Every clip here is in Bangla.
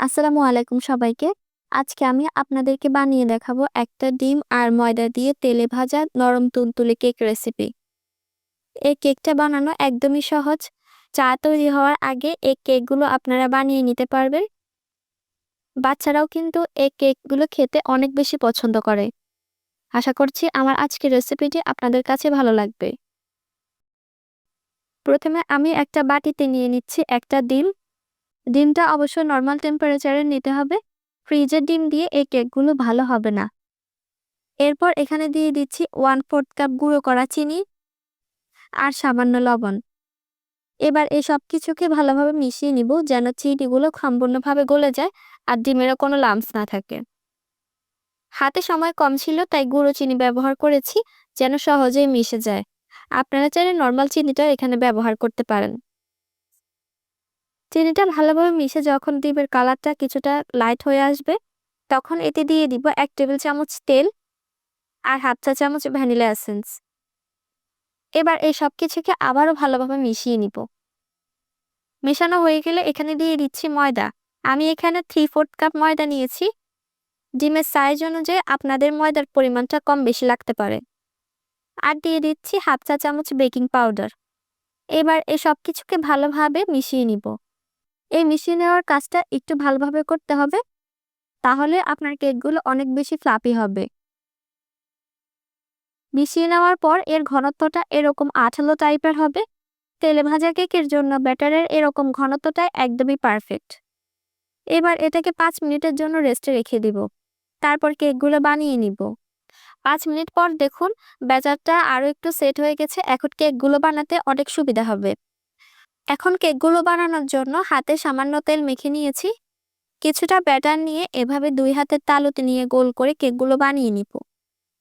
আসসালামু আলাইকুম সবাইকে। আজকে আমি আপনাদেরকে বানিয়ে দেখাবো একটা ডিম আর ময়দা দিয়ে তেলে ভাজা নরম তুলতুলে কেক রেসিপি। এই কেকটা বানানো একদমই সহজ। চা তৈরি হওয়ার আগে এই কেকগুলো আপনারা বানিয়ে নিতে পারবেন। বাচ্চারাও কিন্তু এই কেকগুলো খেতে অনেক বেশি পছন্দ করে। আশা করছি আমার আজকের রেসিপিটি আপনাদের কাছে ভালো লাগবে। প্রথমে আমি একটা বাটিতে নিয়ে নিচ্ছি একটা ডিম। ডিমটা অবশ্যই নর্মাল টেম্পারেচারে নিতে হবে। ফ্রিজের ডিম দিয়ে এই কেকগুলো ভালো হবে না। এরপর এখানে দিয়ে দিচ্ছি ওয়ান ফোর্থ কাপ গুঁড়ো করা চিনি আর সামান্য লবণ। এবার এই সব কিছুকে ভালোভাবে মিশিয়ে নিব যেন চিনিগুলো সম্পূর্ণভাবে গলে যায় আর ডিমেরও কোনো লামস না থাকে। হাতে সময় কম ছিল, তাই গুঁড়ো চিনি ব্যবহার করেছি যেন সহজেই মিশে যায়। আপনারা চাইলে নর্মাল চিনিটা এখানে ব্যবহার করতে পারেন। চিনিটা ভালোভাবে মিশে যখন ডিমের কালারটা কিছুটা লাইট হয়ে আসবে, তখন এতে দিয়ে দিব এক টেবিল চামচ তেল আর হাফ চা চামচ ভ্যানিলা এসেন্স। এবার এই সব কিছুকে আবারও ভালোভাবে মিশিয়ে নিব। মেশানো হয়ে গেলে এখানে দিয়ে দিচ্ছি ময়দা। আমি এখানে থ্রি ফোর্থ কাপ ময়দা নিয়েছি। ডিমের সাইজ অনুযায়ী আপনাদের ময়দার পরিমাণটা কম বেশি লাগতে পারে। আর দিয়ে দিচ্ছি হাফ চা চামচ বেকিং পাউডার এবার এই সব কিছুকে ভালোভাবে মিশিয়ে নিব। এই মিশিয়ে নেওয়ার কাজটা একটু ভালোভাবে করতে হবে। তাহলে আপনার কেকগুলো অনেক বেশি ফ্লাপি হবে। মিশিয়ে নেওয়ার পর এর ঘনত্বটা এরকম আঠালো টাইপের হবে। তেলে ভাজা কেকের জন্য ব্যাটারের এরকম ঘনত্বটা একদমই পারফেক্ট। এবার এটাকে পাঁচ মিনিটের জন্য রেস্টে রেখে দিব। তারপর কেকগুলো বানিয়ে নিব। পাঁচ মিনিট পর দেখুন, ব্যাটারটা আরও একটু সেট হয়ে গেছে। এখন কেকগুলো বানাতে অনেক সুবিধা হবে। এখন কেকগুলো বানানোর জন্য হাতে সামান্য তেল মেখে নিয়েছি। কিছুটা ব্যাটার নিয়ে এভাবে দুই হাতের তালুতে নিয়ে গোল করে কেকগুলো বানিয়ে নিব।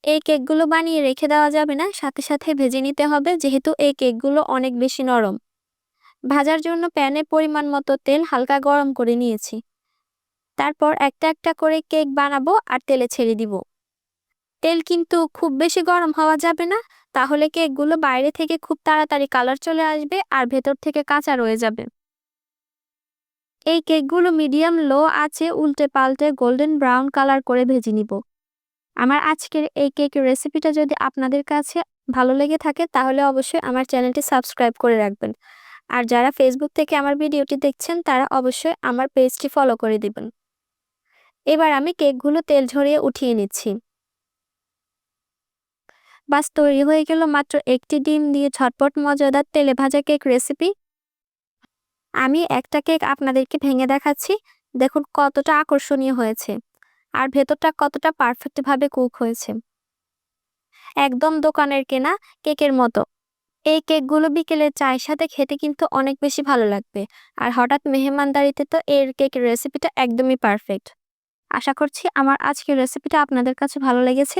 এই কেকগুলো বানিয়ে রেখে দেওয়া যাবে না, সাথে সাথে ভেজে নিতে হবে, যেহেতু এই কেকগুলো অনেক বেশি নরম। ভাজার জন্য প্যানে পরিমাণ মতো তেল হালকা গরম করে নিয়েছি। তারপর একটা একটা করে কেক বানাবো আর তেলে ছেড়ে দিব। তেল কিন্তু খুব বেশি গরম হওয়া যাবে না। তাহলে কেকগুলো বাইরে থেকে খুব তাড়াতাড়ি কালার চলে আসবে আর ভেতর থেকে কাঁচা রয়ে যাবে। এই কেকগুলো মিডিয়াম লো আছে, উল্টে পাল্টে গোল্ডেন ব্রাউন কালার করে ভেজে নিব। আমার আজকের এই কেকের রেসিপিটা যদি আপনাদের কাছে ভালো লেগে থাকে, তাহলে অবশ্যই আমার চ্যানেলটি সাবস্ক্রাইব করে রাখবেন। আর যারা ফেসবুক থেকে আমার ভিডিওটি দেখছেন, তারা অবশ্যই আমার পেজটি ফলো করে দিবেন। এবার আমি কেকগুলো তেল ঝরিয়ে উঠিয়ে নিচ্ছি। বাস তৈরি হয়ে গেল মাত্র একটি ডিম দিয়ে ঝটপট মজাদার তেলে ভাজা কেক রেসিপি আমি একটা কেক আপনাদেরকে ভেঙে দেখাচ্ছি। দেখুন কতটা আকর্ষণীয় হয়েছে আর ভেতরটা কতটা পারফেক্টভাবে কুক হয়েছে। একদম দোকানের কেনা কেকের মতো। এই কেকগুলো বিকেলে চায়ের সাথে খেতে কিন্তু অনেক বেশি ভালো লাগবে আর হঠাৎ মেহমানদারিতে তো এর কেকের রেসিপিটা একদমই পারফেক্ট আশা করছি আমার আজকের রেসিপিটা আপনাদের কাছে ভালো লেগেছে।